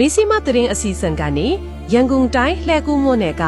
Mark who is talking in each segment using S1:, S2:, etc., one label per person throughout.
S1: မေစီမတရင်အစီအစဉ်ကနေရန်ကုန်တိုင်းလှဲကူးမြို့နယ်က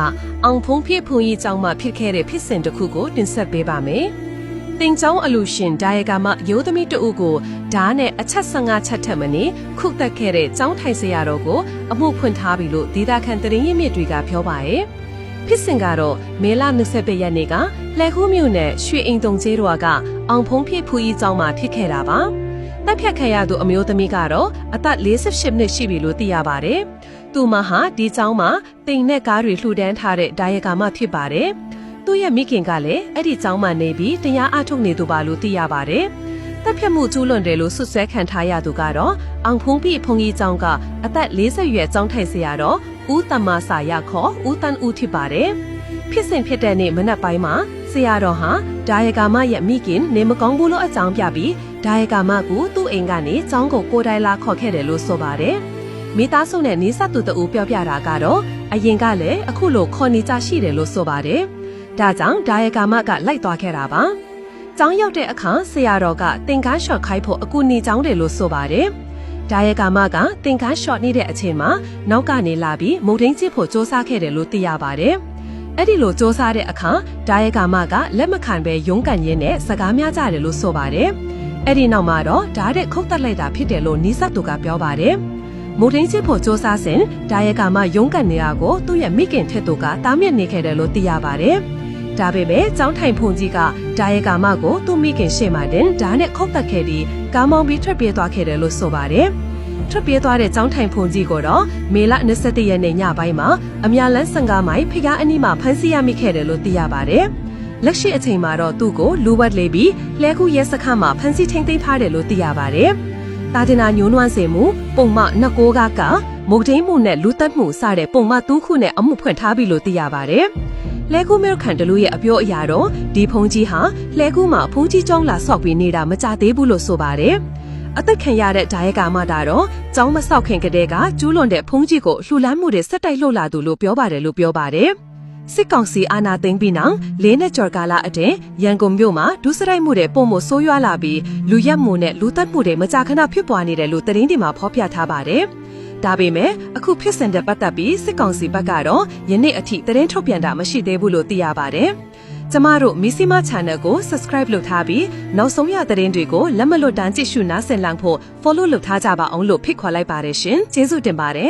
S1: အောင်ဖုံးဖြစ်ဖုန်ကြီးကျောင်းမှာဖြစ်ခဲ့တဲ့ဖြစ်စဉ်တစ်ခုကိုတင်ဆက်ပေးပါမယ်။တင်ကျောင်းအလူရှင်ဒါယကာမရိုးသမီးတဦးကိုဓာတ်နဲ့အချက်15ချက်ထက်မနည်းခုတ်တက်ခဲ့တဲ့ကျောင်းထိုင်ဆရာတော်ကိုအမှုဖွင့်ထားပြီလို့ဒေတာခန်တရင်ရင်းမြစ်တွေကပြောပါရဲ့။ဖြစ်စဉ်ကတော့မေလ21ရက်နေ့ကလှဲကူးမြို့နယ်ရွှေအိမ်တုံကျေးရွာကအောင်ဖုံးဖြစ်ဖူကြီးကျောင်းမှာဖြစ်ခဲ့တာပါ။ တပ်ဖြတ်ခံရသူအမျိုးသမီးကတော့အသက်48နှစ်ရှိပြီလို့သိရပါတယ်။သူမဟာဒီကျောင်းမှာတိမ်နဲ့ကားတွေလှူဒန်းထားတဲ့ဒါယကာမဖြစ်ပါတယ်။သူ့ရဲ့မိခင်ကလည်းအဲ့ဒီကျောင်းမှာနေပြီးတရားအထုတ်နေသူပါလို့သိရပါတယ်။တပ်ဖြတ်မှုကျူးလွန်တယ်လို့ဆွဆွဲခံထားရသူကတော့အောင်ဖုံးပြဖုန်ကြီးကျောင်းကအသက်40ရွယ်ကျောင်းထိုင်ဆရာတော်ဦးတမ္မာစာရခေါ်ဦးတန်ဦးဖြစ်ပါတယ်။ဖြစ်စဉ်ဖြစ်တဲ့နေ့မနက်ပိုင်းမှာဆရာတော်ဟာ ဒါယကာမရဲ့မိခင်နေမကောင်းဘူးလို့အကြောင်းပြပြီးဒါယကာမကိုသူ့အိမ်ကနေကျောင်းကိုကိုယ်တိုင်လာခေါ်ခဲ့တယ်လို့ဆိုပါတယ်။မိသားစုနဲ့နေဆက်သူတအူပြောပြတာကတော့အရင်ကလည်းအခုလိုခေါ်နေကြရှိတယ်လို့ဆိုပါတယ်။ဒါကြောင့်ဒါယကာမကလိုက်သွားခဲ့တာပါ။ကျောင်းရောက်တဲ့အခါဆရာတော်ကသင်္ကန်းလျှော့ခိုင်းဖို့အကူနေကျောင်းတယ်လို့ဆိုပါတယ်။ဒါယကာမကသင်္ကန်းလျှော့နေတဲ့အချိန်မှာနောက်ကနေလာပြီးမုတ်ထင်းချစ်ဖို့စ조사ခဲ့တယ်လို့သိရပါတယ်။ အဲ့ဒီလိုစ조사တဲ့အခါဒါယကာမကလက်မခံပဲရုန်းကန်ရင်းနဲ့စကားများကြတယ်လို့ဆိုပါတယ်။အဲ့ဒီနောက်မှာတော့ဓာတ်တဲ့ခုတ်တက်လိုက်တာဖြစ်တယ်လို့နီးစပ်သူကပြောပါတယ်။မိုးထင်းချစ်ဖို့စ조사စဉ်ဒါယကာမရုန်းကန်နေတာကိုသူ့ရဲ့မိခင်ထက်သူကတားမြစ်နေခဲ့တယ်လို့သိရပါတယ်။ဒါပေမဲ့ကျောင်းထိုင်ဖုန်ကြီးကဒါယကာမကိုသူ့မိခင်ရှေ့မှာတင်ဓာတ်နဲ့ခုတ်တက်ခဲ့ပြီးကားမောင်းပြီးထွက်ပြေးသွားခဲ့တယ်လို့ဆိုပါတယ်။ ထွက်ပြေးသွားတဲ့ចောင်းထိုင်ဖုန်ကြီးကိုတော့မေလ27ရက်နေ့ညပိုင်းမှာအမြလန်း15မိုင်ဖျားအနီးမှာဖမ်းဆီးရမိခဲ့တယ်လို့သိရပါတယ်။လက်ရှိအချိန်မှာတော့သူ့ကိုလူဝတ်လေးပြီးလဲခုရဲစခန်းမှာဖမ်းဆီးထိန်းသိမ်းထားတယ်လို့သိရပါတယ်။တာတင်နာညှိုးနွမ်းစေမှုပုံမှနှစ်ကိုးကကမုတ်ဒိန်းမှုနဲ့လူသက်မှုစတဲ့ပုံမှ၃ခုနဲ့အမှုဖွင့်ထားပြီလို့သိရပါတယ်။လဲကူးမဲခန်တလူရဲ့အပြောအရာတော့ဒီဖုန်ကြီးဟာလဲကူးမှာဖုန်ကြီးကျောင်းလာဆောက်ပြီးနေတာမကြသေးဘူးလို့ဆိုပါတယ်။ အသက်ခံရတဲ့ဒါယကာမတာတော့ကျောင်းမဆောက်ခင်ကတည်းကကျူးလွန်တဲ့ဖုန်ကြီးကိုလှူလန်းမှုတွေဆက်တိုက်လှုပ်လာသူလို့ပြောပါတယ်လို့ပြောပါတယ်။စစ်ကောင်စီအာဏာသိမ်းပြီးနောက်လေးနှစ်ကျော်ကာလအတွင်းရန်ကုန်မြို့မှာဒုစရိုက်မှုတွေပုံမဆိုးရွားလာပြီးလူရက်မှုနဲ့လူသက်မှုတွေမကြာခဏဖြစ်ပွားနေတယ်လို့သတင်းတွေမှာဖော်ပြထားပါတယ်။ဒါပေမဲ့အခုဖြစ်စဉ်တဲ့ပတ်သက်ပြီးစစ်ကောင်စီဘက်ကတော့ယနေ့အထိသတင်းထုတ်ပြန်တာမရှိသေးဘူးလို့သိရပါတယ်။ ကျမတို့မီစီမာ channel ကို subscribe လုပ်ထားပြီးနောက်ဆုံးရသတင်းတွေကိုလက်မလွတ်တမ်းကြည့်ရှုနားဆင်လန့်ဖို့ follow လုပ်ထားကြပါအောင်လို့ဖိတ်ခေါ်လိုက်ပါတယ်ရှင်ကျေးဇူးတင်ပါတယ်